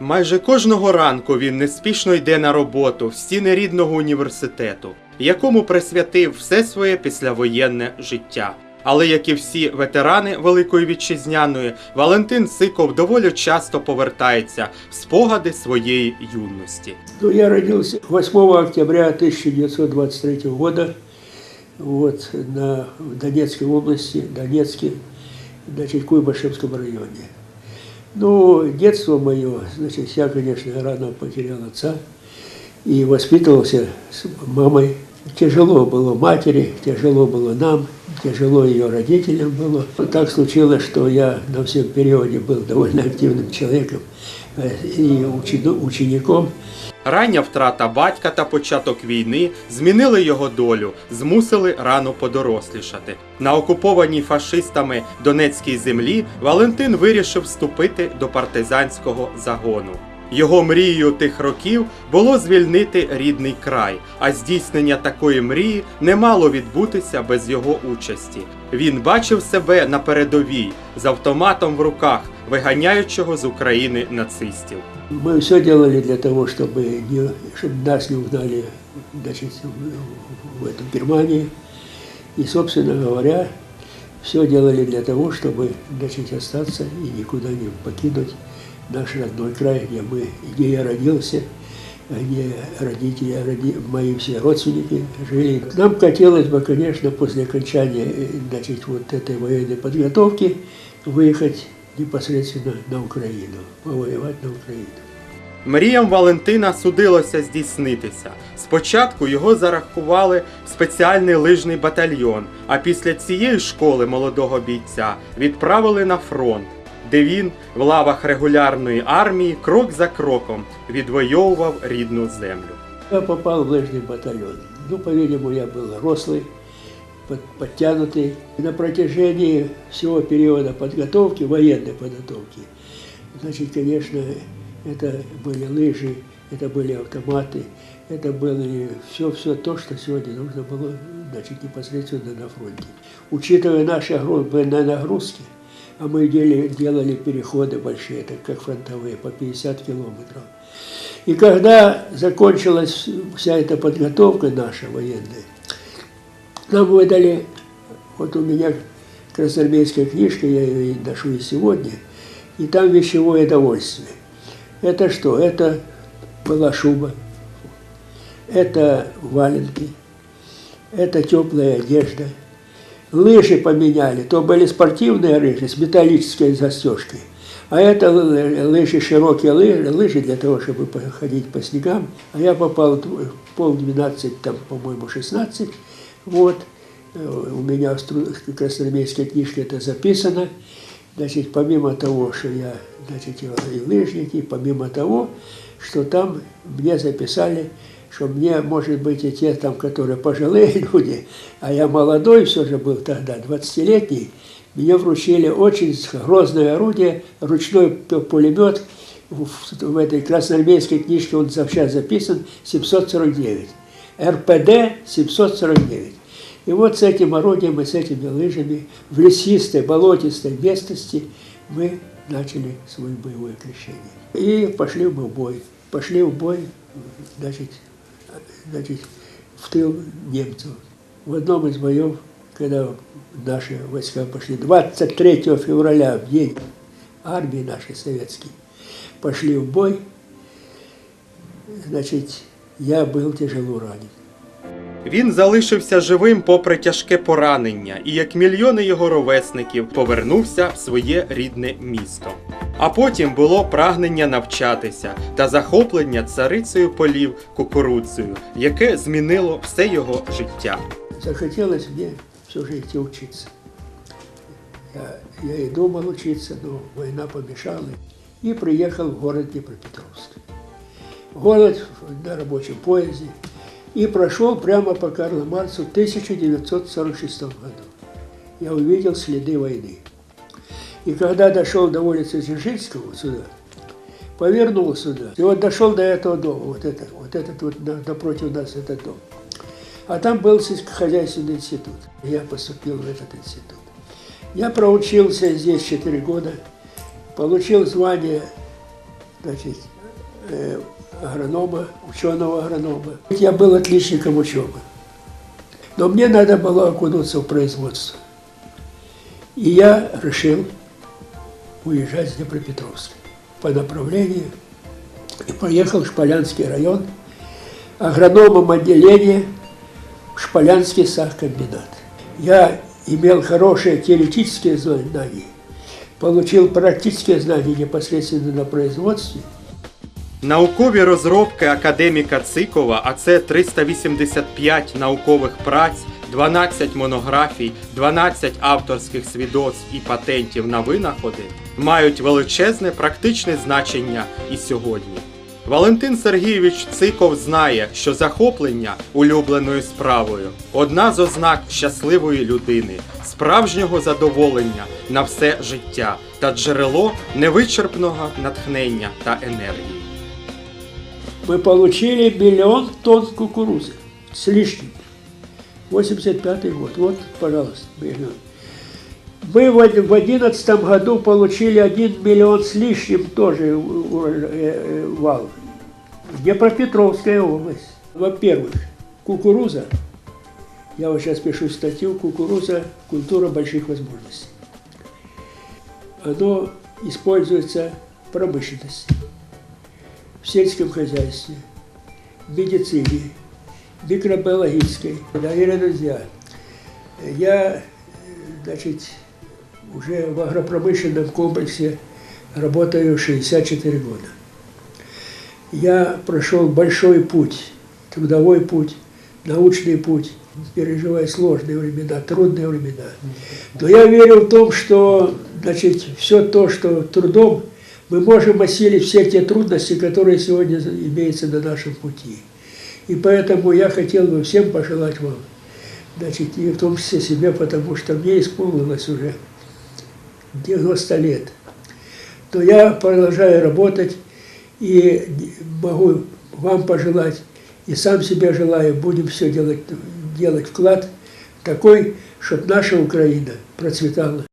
Майже кожного ранку він неспішно йде на роботу в стіни рідного університету, якому присвятив все своє післявоєнне життя. Але як і всі ветерани Великої Вітчизняної, Валентин Сиков доволі часто повертається в спогади своєї юності. Ну, я родился 8 октября 1923 года вот, на, в Донецкой области, Донецке, значит, Куйбышевском районе. Ну, детство мое, значит, я, конечно, рано потерял отца и воспитывался с мамой. Тяжело было матери, тяжело было нам, тяжело ее родителям было. Так случилось, что я на всем периоде был довольно активным человеком э, и учени- учеником. Рання втрата батька та початок війни змінили його долю, змусили рано подорослішати. На окупованій фашистами Донецькій землі Валентин вирішив вступити до партизанського загону. Його мрією тих років було звільнити рідний край, а здійснення такої мрії не мало відбутися без його участі. Він бачив себе на передовій з автоматом в руках, виганяючого з України нацистів. Мы все делали для того, чтобы, не, чтобы нас не угнали значит, в, в эту Германии. И, собственно говоря, все делали для того, чтобы значит, остаться и никуда не покинуть наш родной край, где, мы, где я родился, где родители, роди- мои все родственники жили. Нам хотелось бы, конечно, после окончания э, значит, вот этой военной подготовки выехать непосредственно на Украину, повоевать на Украину. Мріям Валентина судилося здійснитися. Спочатку його зарахували в спеціальний лижний батальйон, а після цієї школи молодого бійця відправили на фронт, де він в лавах регулярної армії крок за кроком відвоював рідну землю. Я попал в лыжный батальон. Ну, по-видимому, я был рослый, под- подтянутый. На протяжении всего периода подготовки, военной подготовки, значит, конечно, это были лыжи, это были автоматы, это было все-все то, что сегодня нужно было значит, непосредственно на фронте. Учитывая наши огромные нагрузки, а мы делали, делали переходы большие, так как фронтовые, по 50 километров. И когда закончилась вся эта подготовка наша военная, нам выдали, вот у меня красноармейская книжка, я ее ношу и сегодня, и там вещевое довольствие. Это что? Это была шуба, это валенки, это теплая одежда. Лыжи поменяли, то были спортивные лыжи с металлической застежкой, а это лы- лыжи, широкие лыжи, лыжи для того, чтобы походить по снегам. А я попал в пол двенадцать, там, по-моему, 16, вот. Э, У меня в красноармейской книжке это записано. Значит, помимо того, что я, значит, и лыжник, помимо того, что там мне записали, что мне, может быть, и те там, которые пожилые люди, а я молодой все же был тогда, 20-летний, мне вручили очень грозное орудие, ручной пулемет, в этой красноармейской книжке он сейчас записан, 749. РПД 749. И вот с этим орудием и с этими лыжами в лесистой, болотистой местности мы начали свое боевое крещение. И пошли мы в бой. Пошли в бой, значит, значит, в тыл немцев. В одном из боев, когда наши войска пошли, 23 февраля, в день армии нашей советской, пошли в бой, значит, я был тяжело ранен. Він залишився живим попри тяжке поранення і, як мільйони його ровесників, повернувся в своє рідне місто. А потім було прагнення навчатися та захоплення царицею полів кукурудзою, яке змінило все його життя. Захотелось мне все же идти учиться. Я, я и думал учиться, но война помешала. И приехал в город Днепропетровск. Город на рабочем поезде. И прошел прямо по Карлу Марцу в 1946 году. Я увидел следы войны. И когда дошел до улицы Дзержинского сюда, повернул сюда. И вот дошел до этого дома, вот это, вот этот вот на- напротив нас этот дом. А там был сельскохозяйственный институт. Я поступил в этот институт. Я проучился здесь 4 года, получил звание значит, э, агронома, ученого агронома. Я был отличником учебы. Но мне надо было окунуться в производство. И я решил уезжать с Днепропетровска по направлению и поехал в Шполянский район агрономом отделения Шполянский сахкомбинат. Я имел хорошие теоретические знания, получил практические знания непосредственно на производстве – Наукові розробки академіка Цикова, а це 385 наукових праць, 12 монографій, 12 авторських свідоцтв і патентів на винаходи, мають величезне практичне значення і сьогодні. Валентин Сергійович Циков знає, що захоплення улюбленою справою одна з ознак щасливої людини, справжнього задоволення на все життя та джерело невичерпного натхнення та енергії. мы получили миллион тонн кукурузы с лишним. 85 год. Вот, пожалуйста, миллион. Мы в од- в одиннадцатом году получили 1 миллион с лишним тоже у- э, э, вал. Днепропетровская область. Во-первых, кукуруза, я вот сейчас пишу статью, кукуруза – культура больших возможностей. Оно используется в промышленности в сельском хозяйстве, в медицине, микробиологической. Дорогие друзья, я, значит, уже в агропромышленном комплексе работаю 64 года. Я прошел большой путь, трудовой путь, научный путь, переживая сложные времена, трудные времена. Но я верю в том, что значит, все то, что трудом мы можем осилить все те трудности, которые сегодня имеются на нашем пути. И поэтому я хотел бы всем пожелать вам, значит, и в том числе себе, потому что мне исполнилось уже 90 лет. Но я продолжаю работать и могу вам пожелать, и сам себе желаю, будем все делать, делать вклад такой, чтобы наша Украина процветала